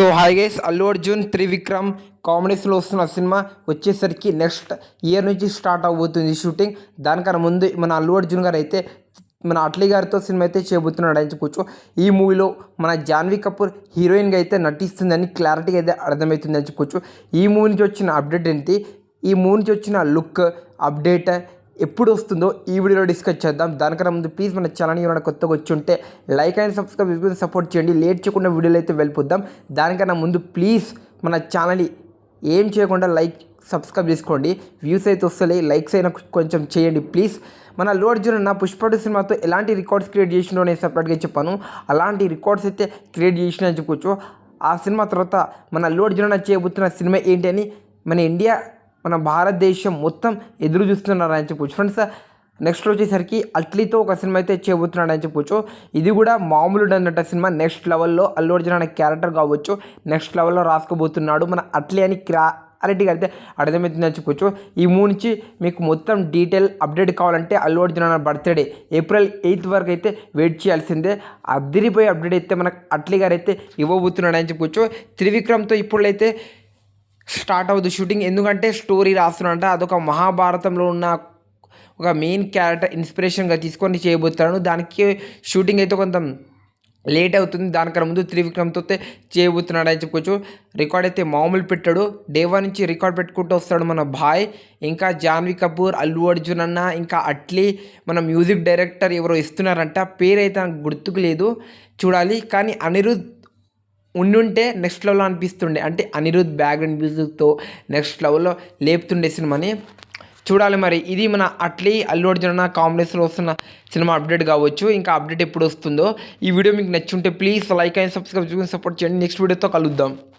So hi guys Allu Arjun Trivikram కామెడీస్లో వస్తున్న సినిమా వచ్చేసరికి నెక్స్ట్ ఇయర్ నుంచి స్టార్ట్ అవబోతుంది షూటింగ్. దానికన్నా ముందు మన అల్లు అర్జున్ గారు అయితే మన అట్లీ గారితో సినిమా అయితే చేయబోతున్నాడు అని చెప్పొచ్చు. ఈ మూవీలో మన జాన్వీ కపూర్ హీరోయిన్గా అయితే నటిస్తుందని క్లారిటీగా అయితే అర్థమవుతుంది అని చెప్పుకోవచ్చు ఈ మూవీ నుంచి వచ్చిన అప్డేట్ ఏంటి? ఈ మూవీ నుంచి వచ్చిన లుక్ అప్డేట్ ఎప్పుడు వస్తుందో ఈ వీడియోలో డిస్కస్ చేద్దాం. దానికన్నా ముందు ప్లీజ్ మన ఛానల్ ఏమైనా కొత్తగా వచ్చి ఉంటే లైక్ అండ్ సబ్స్క్రైబ్ చేసుకుని సపోర్ట్ చేయండి. లేట్ చేయకుండా వీడియోలు అయితే వెళ్ళిపోద్దాం. దానికన్నా ముందు ప్లీజ్ మన ఛానల్ ఏం చేయకుండా లైక్ సబ్స్క్రైబ్ చేసుకోండి. వ్యూస్ అయితే వస్తలే లైక్స్ అయినా కొంచెం చేయండి ప్లీజ్ మన లోడ్ అర్జున్ అన్న పుష్పడు సినిమాతో ఎలాంటి రికార్డ్స్ క్రియేట్ చేసినో నేను సపరేట్గా చెప్పాను. అలాంటి రికార్డ్స్ అయితే క్రియేట్ చేసిన అని చెప్పుకోవచ్చు ఆ సినిమా తర్వాత మన లోడ్ అర్జున్ చేయబోతున్న సినిమా ఏంటి అని మన ఇండియా మన భారతదేశం మొత్తం ఎదురు చూస్తున్నారని చెప్పొచ్చు. ఫ్రెండ్స్ నెక్స్ట్ వచ్చేసరికి అట్లీతో ఒక సినిమా అయితే చేయబోతున్నాడు అని చెప్పొచ్చు. ఇది కూడా మామూలు అన్నట్టు సినిమా. నెక్స్ట్ లెవెల్లో అల్లు అర్జున్ అనే క్యారెక్టర్ కావచ్చు. నెక్స్ట్ లెవెల్లో రాసుకోబోతున్నాడు మన అట్లీ అని క్లారిటీగా అయితే అర్థమవుతుంది అని చెప్పొచ్చు. ఈ మూడు నుంచి మీకు మొత్తం డీటెయిల్ అప్డేట్ కావాలంటే అల్లు అర్జున్ అన్న బర్త్డే ఏప్రిల్ ఎయిత్ వరకు అయితే వెయిట్ చేయాల్సిందే. అదిరిపోయే అప్డేట్ అయితే మనకు అట్లీ గారు అయితే ఇవ్వబోతున్నాడు అని చెప్పొచ్చు. త్రివిక్రమ్తో ఇప్పుడైతే స్టార్ట్ అవుతుంది షూటింగ్. ఎందుకంటే స్టోరీ రాస్తున్నంట అదొక మహాభారతంలో ఉన్న ఒక మెయిన్ క్యారెక్టర్ ఇన్స్పిరేషన్గా తీసుకొని చేయబోతున్నాను దానికి షూటింగ్ అయితే కొంత లేట్ అవుతుంది. దానికన్నా ముందు త్రివిక్రమ్తో చేయబోతున్నాడు అని చెప్పుకోవచ్చు రికార్డ్ అయితే మామూలు పెట్టాడు. డే వన్ నుంచి రికార్డ్ పెట్టుకుంటూ వస్తాడు మన భాయ్. ఇంకా జాన్వీ కపూర్ అల్లు అర్జున్ అన్న ఇంకా అట్లీ మన మ్యూజిక్ డైరెక్టర్ ఎవరో ఇస్తున్నారంట. పేరు అయితే నాకు గుర్తుకు లేదు. చూడాలి. కానీ అనిరుద్ ఉండుంటే నెక్స్ట్ లెవెల్లో అనిపిస్తుండే. అంటే అనిరుద్ బ్యాక్గ్రౌండ్ మ్యూజిక్తో నెక్స్ట్ లెవెల్లో లేపుతుండే సినిమాని. చూడాలి మరి. ఇది మన అట్లీ అల్లు అర్జున కాంప్లెక్స్లో వస్తున్న సినిమా అప్డేట్ కావచ్చు. ఇంకా అప్డేట్ ఎప్పుడు వస్తుందో ఈ వీడియో మీకు నచ్చుంటే ప్లీజ్ లైక్ అండ్ సబ్స్క్రైబ్ చేసుకుని సపోర్ట్ చేయండి. నెక్స్ట్ వీడియోతో కలుద్దాం.